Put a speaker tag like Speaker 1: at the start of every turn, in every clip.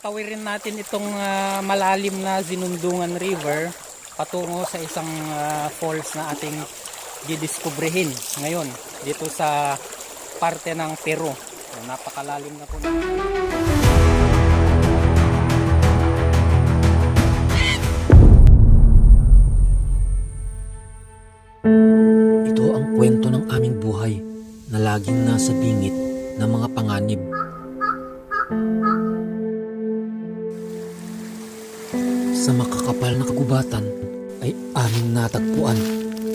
Speaker 1: tatawirin natin itong ah, malalim na Zinundungan River patungo sa isang ah, falls na ating didiskubrihin ngayon dito sa parte ng Peru. So, napakalalim na po.
Speaker 2: Ito ang kwento ng aming buhay na laging nasa bingit ng mga panganib. Sa makakapal na kagubatan ay aming natagpuan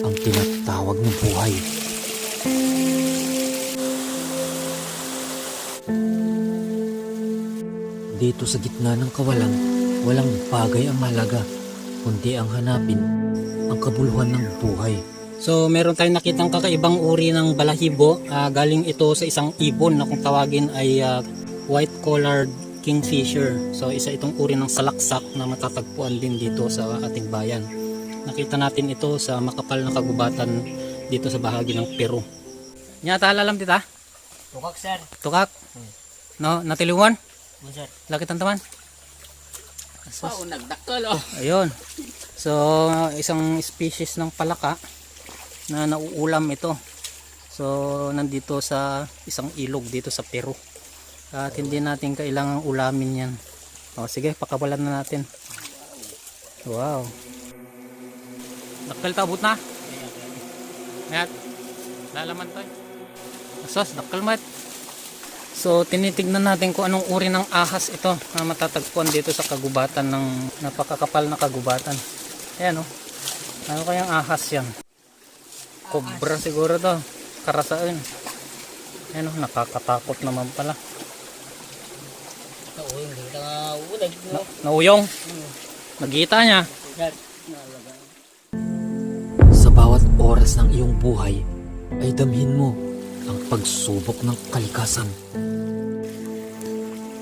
Speaker 2: ang tinatawag na buhay. Dito sa gitna ng kawalan, walang bagay ang mahalaga, kundi ang hanapin ang kabuluhan ng buhay.
Speaker 1: So meron tayong nakitang kakaibang uri ng balahibo. Ah, galing ito sa isang ibon na kung tawagin ay ah, white collared kingfisher. So isa itong uri ng salaksak na matatagpuan din dito sa ating bayan. Nakita natin ito sa makapal na kagubatan dito sa bahagi ng Peru. Nyata alam tita?
Speaker 3: Tukak sir.
Speaker 1: Tukak? No, natiliwan?
Speaker 3: Mo sir.
Speaker 1: Lakit ang taman?
Speaker 3: Oh, nagdakkel oh.
Speaker 1: Ayun. So, isang species ng palaka na nauulam ito. So, nandito sa isang ilog dito sa Peru. At hindi natin kailangang ulamin yan. O, sige, pakawalan na natin. Wow. Dakal tabot na. Mayat. Lalaman tayo. Asos, dakal mat. So, tinitignan natin kung anong uri ng ahas ito na matatagpuan dito sa kagubatan ng napakakapal na kagubatan. Ayan o. Ano kayang ahas yan? Cobra siguro to. Karasaan. Ayan o, nakakatakot naman pala.
Speaker 3: Oo, hindi ka mo.
Speaker 1: Nauyong. Nagita niya.
Speaker 3: Sir.
Speaker 2: Sa bawat oras ng iyong buhay ay damhin mo ang pagsubok ng kalikasan.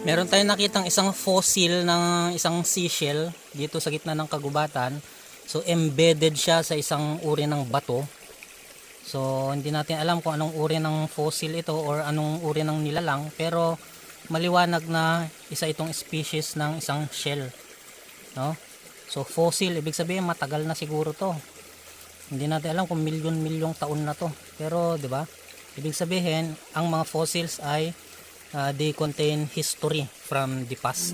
Speaker 1: Meron tayong nakitang isang fossil ng isang seashell dito sa gitna ng kagubatan. So embedded siya sa isang uri ng bato. So hindi natin alam kung anong uri ng fossil ito or anong uri ng nilalang pero maliwanag na isa itong species ng isang shell. No? So fossil ibig sabihin matagal na siguro to. Hindi natin alam kung milyon-milyong taon na to. Pero 'di ba? Ibig sabihin ang mga fossils ay uh, they contain history from the past.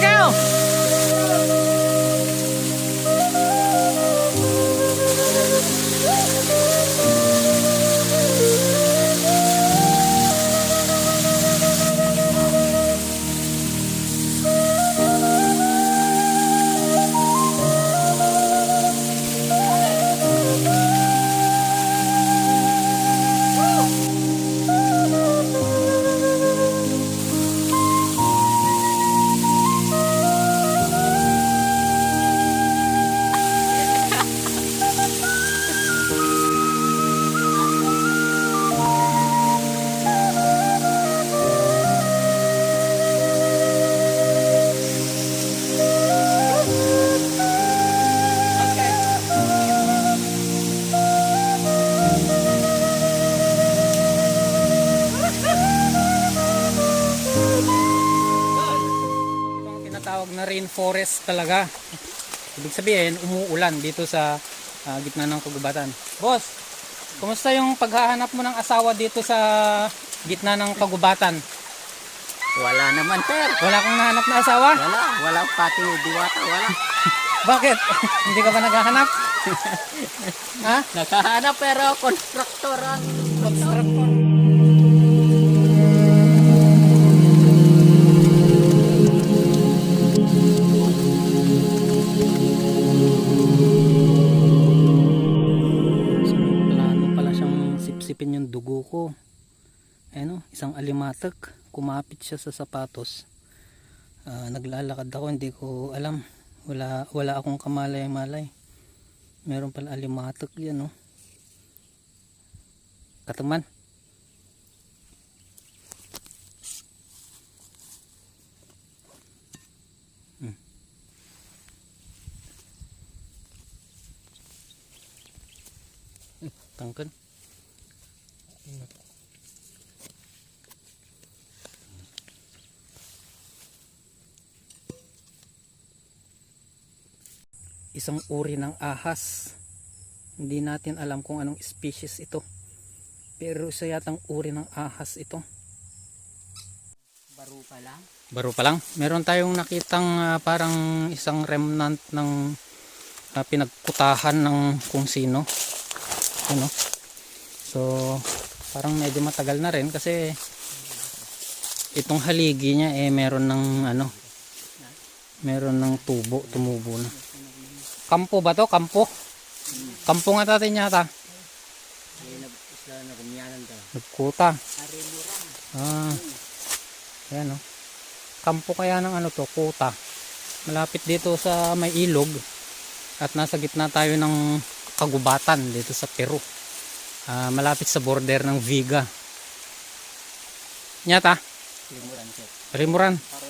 Speaker 1: Tayo rainforest talaga. Ibig sabihin, umuulan dito sa ah, gitna ng kagubatan. Boss, kumusta yung paghahanap mo ng asawa dito sa gitna ng kagubatan?
Speaker 3: Wala naman sir.
Speaker 1: Wala kang nahanap na asawa?
Speaker 3: Wala. Wala pati diwata. Wala.
Speaker 1: Bakit? Hindi ka ba naghahanap? ha?
Speaker 3: Nakahanap pero constructor ang
Speaker 1: Constructor. Sipsipin yung dugo ko. Ano, isang alimatak. Kumapit siya sa sapatos. Ah, naglalakad ako, hindi ko alam. Wala, wala akong kamalay-malay. Meron pala alimatak yan, no? Kataman. Hmm. Hmm, Tangkad. Isang uri ng ahas. Hindi natin alam kung anong species ito. Pero isa yatang uri ng ahas ito.
Speaker 3: baro pa lang.
Speaker 1: Baro pa lang. Meron tayong nakitang ah, parang isang remnant ng ah, pinagkutahan ng kung sino. Ano? So, parang medyo matagal na rin kasi itong haligi niya eh meron ng ano meron ng tubo, tumubo na. Kampo ba to? Kampo? Kampo nga natin yata.
Speaker 3: Ay, nag isla na kumyanan ka.
Speaker 1: Nagkuta. Ah. Ayan oh. Kampo kaya ng ano to, kuta. Malapit dito sa may ilog at nasa gitna tayo ng kagubatan dito sa Peru. Ah, malapit sa border ng Viga. Nyata,
Speaker 3: Limuran mo